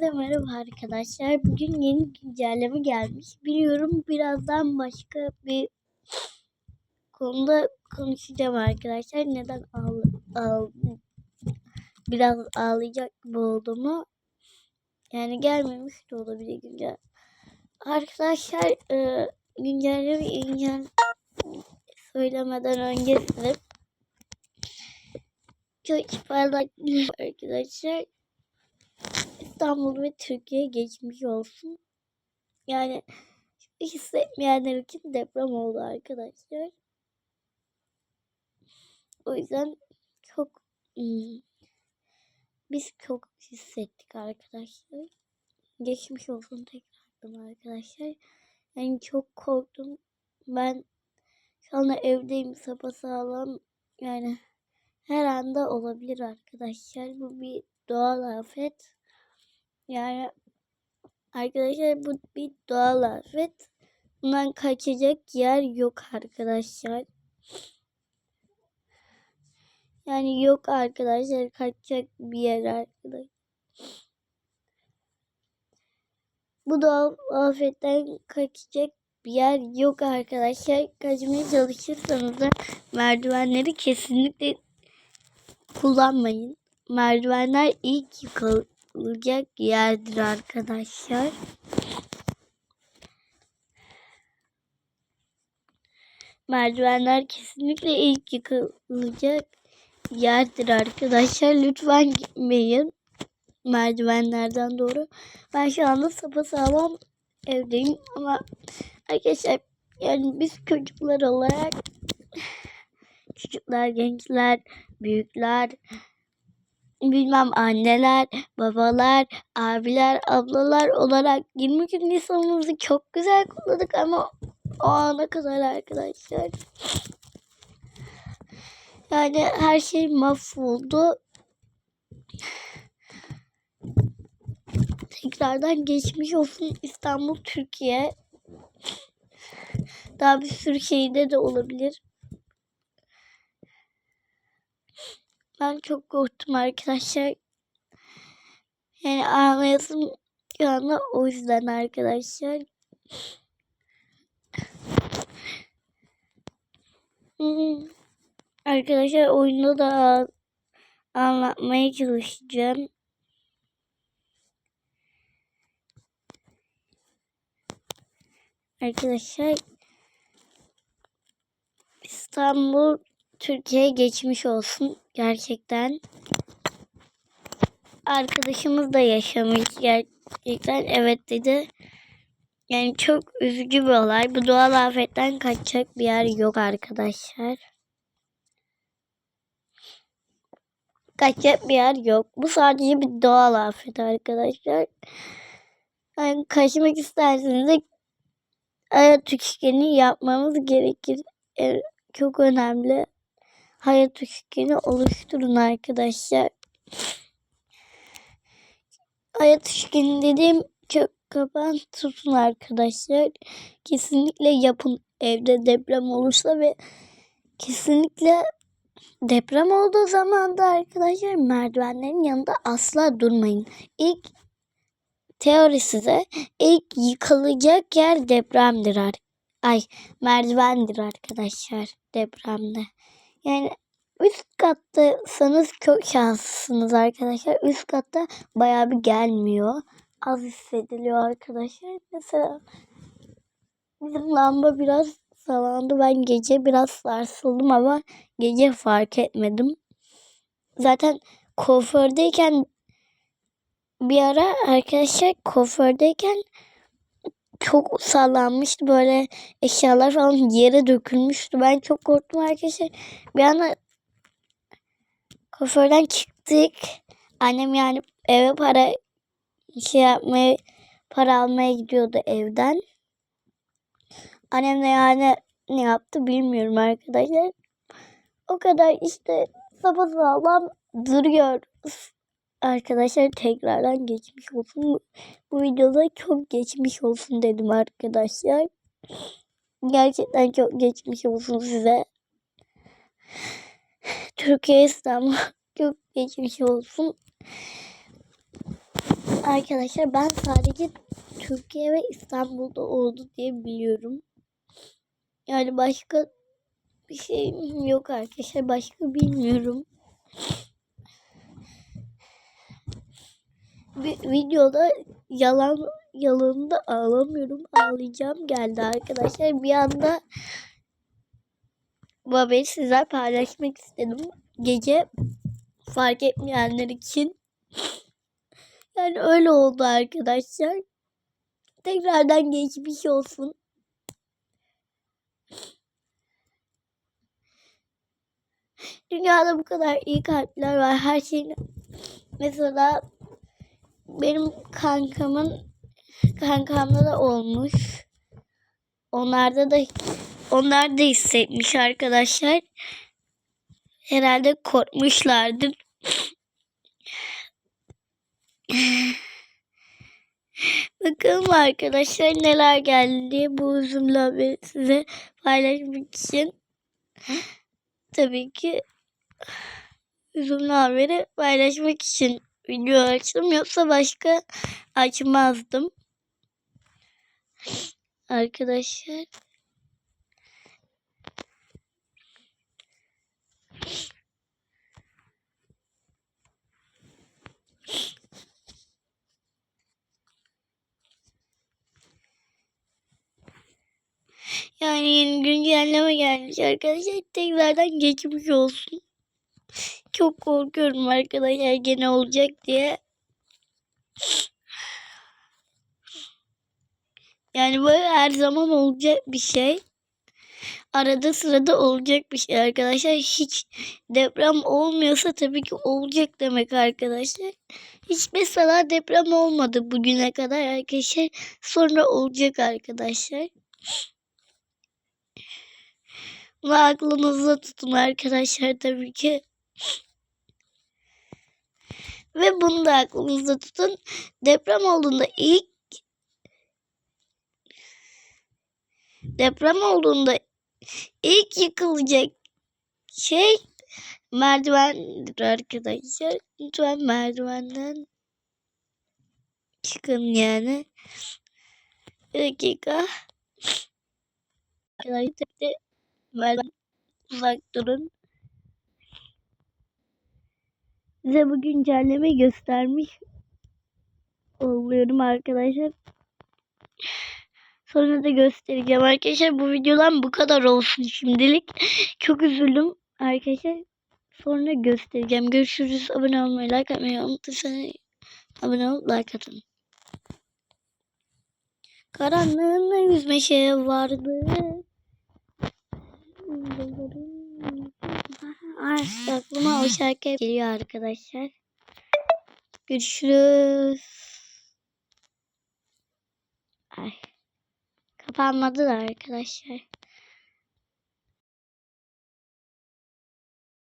Hepinize merhaba arkadaşlar. Bugün yeni güncelleme gelmiş. Biliyorum birazdan başka bir konuda konuşacağım arkadaşlar. Neden ağl ağl biraz ağlayacak gibi olduğumu. Yani gelmemiş de olabilir güncel. Arkadaşlar e, güncelleme güncel söylemeden önce size çok parlak arkadaşlar. İstanbul ve Türkiye geçmiş olsun. Yani hissetmeyenler için deprem oldu arkadaşlar. O yüzden çok hmm, biz çok hissettik arkadaşlar. Geçmiş olsun tekrardan arkadaşlar. Yani çok korktum. Ben şu anda evdeyim sapasağlam. Yani her anda olabilir arkadaşlar. Bu bir doğal afet. Yani arkadaşlar bu bir doğal afet. Bundan kaçacak yer yok arkadaşlar. Yani yok arkadaşlar kaçacak bir yer arkadaşlar. Bu doğal afetten kaçacak bir yer yok arkadaşlar. Kaçmaya çalışırsanız da merdivenleri kesinlikle kullanmayın. Merdivenler ilk yıkılacak yerdir arkadaşlar. Merdivenler kesinlikle ilk yıkılacak yerdir arkadaşlar. Lütfen gitmeyin merdivenlerden doğru. Ben şu anda sapasağlam evdeyim ama arkadaşlar yani biz çocuklar olarak çocuklar, gençler, büyükler, bilmem anneler, babalar, abiler, ablalar olarak 23 Nisan'ımızı çok güzel kutladık ama o ana kadar arkadaşlar. Yani her şey mahvoldu. Tekrardan geçmiş olsun İstanbul, Türkiye. Daha bir sürü şeyde de olabilir. Ben çok korktum arkadaşlar. Yani ağlayasım anda o yüzden arkadaşlar. Arkadaşlar oyunu da anlatmaya çalışacağım. Arkadaşlar İstanbul Türkiye geçmiş olsun gerçekten. Arkadaşımız da yaşamış gerçekten evet dedi. Yani çok üzücü bir olay. Bu doğal afetten kaçacak bir yer yok arkadaşlar. Kaçacak bir yer yok. Bu sadece bir doğal afet arkadaşlar. Yani kaçmak isterseniz de hayat üçgeni yapmamız gerekir. Evet, çok önemli. Hayat üçgeni oluşturun arkadaşlar. Hayat üçgeni dediğim çok kapan tutun arkadaşlar. Kesinlikle yapın evde deprem olursa ve kesinlikle deprem olduğu zaman da arkadaşlar merdivenlerin yanında asla durmayın. İlk teorisi de ilk yıkılacak yer depremdir. Ay merdivendir arkadaşlar depremde. Yani üst kattasanız çok şanslısınız arkadaşlar. Üst katta bayağı bir gelmiyor. Az hissediliyor arkadaşlar. Mesela bizim lamba biraz sallandı. Ben gece biraz sarsıldım ama gece fark etmedim. Zaten kuafördeyken bir ara arkadaşlar kuafördeyken çok sallanmıştı böyle eşyalar falan yere dökülmüştü. Ben çok korktum arkadaşlar. Bir anda kuaförden çıktık. Annem yani eve para şey yapmaya para almaya gidiyordu evden. Annem de yani ne yaptı bilmiyorum arkadaşlar. O kadar işte sapasağlam duruyoruz. Arkadaşlar tekrardan geçmiş olsun. Bu videoda çok geçmiş olsun dedim arkadaşlar. Gerçekten çok geçmiş olsun size. Türkiye İstanbul çok geçmiş olsun. Arkadaşlar ben sadece Türkiye ve İstanbul'da oldu diye biliyorum. Yani başka bir şey yok arkadaşlar. Başka bilmiyorum. Bir videoda yalan yalanında ağlamıyorum. Ağlayacağım geldi arkadaşlar. Bir anda bu haberi sizler paylaşmak istedim. Gece fark etmeyenler için. Yani öyle oldu arkadaşlar. Tekrardan geçmiş olsun. Dünyada bu kadar iyi kalpler var. Her şeyin mesela benim kankamın kankamda da olmuş. Onlarda da onlar da hissetmiş arkadaşlar. Herhalde korkmuşlardır. Bakalım arkadaşlar neler geldi bu üzümlü haberi size paylaşmak için. Tabii ki üzümlü haberi paylaşmak için video açtım. Yoksa başka açmazdım. Arkadaşlar. Yani yeni güncelleme gelmiş arkadaşlar. Tekrardan geçmiş olsun. Çok korkuyorum arkadaşlar gene olacak diye. Yani böyle her zaman olacak bir şey. Arada sırada olacak bir şey arkadaşlar. Hiç deprem olmuyorsa tabii ki olacak demek arkadaşlar. Hiç mesela deprem olmadı bugüne kadar arkadaşlar. Sonra olacak arkadaşlar. Bunu aklınızda tutun arkadaşlar tabii ki. Ve bunu da aklınızda tutun. Deprem olduğunda ilk deprem olduğunda ilk yıkılacak şey merdivendir arkadaşlar. Lütfen merdivenden çıkın yani. Bir dakika. Arkadaşlar merdiven uzak durun. Size bu güncelleme göstermiş oluyorum arkadaşlar. Sonra da göstereceğim arkadaşlar. Bu videodan bu kadar olsun şimdilik. Çok üzüldüm arkadaşlar. Sonra göstereceğim. Görüşürüz. Abone olmayı, like atmayı unutmayın. Abone olup like atın. Karanlığında yüzme şey vardı. Ay, aklıma o şarkı geliyor arkadaşlar. Görüşürüz. Ay. Kapanmadı da arkadaşlar.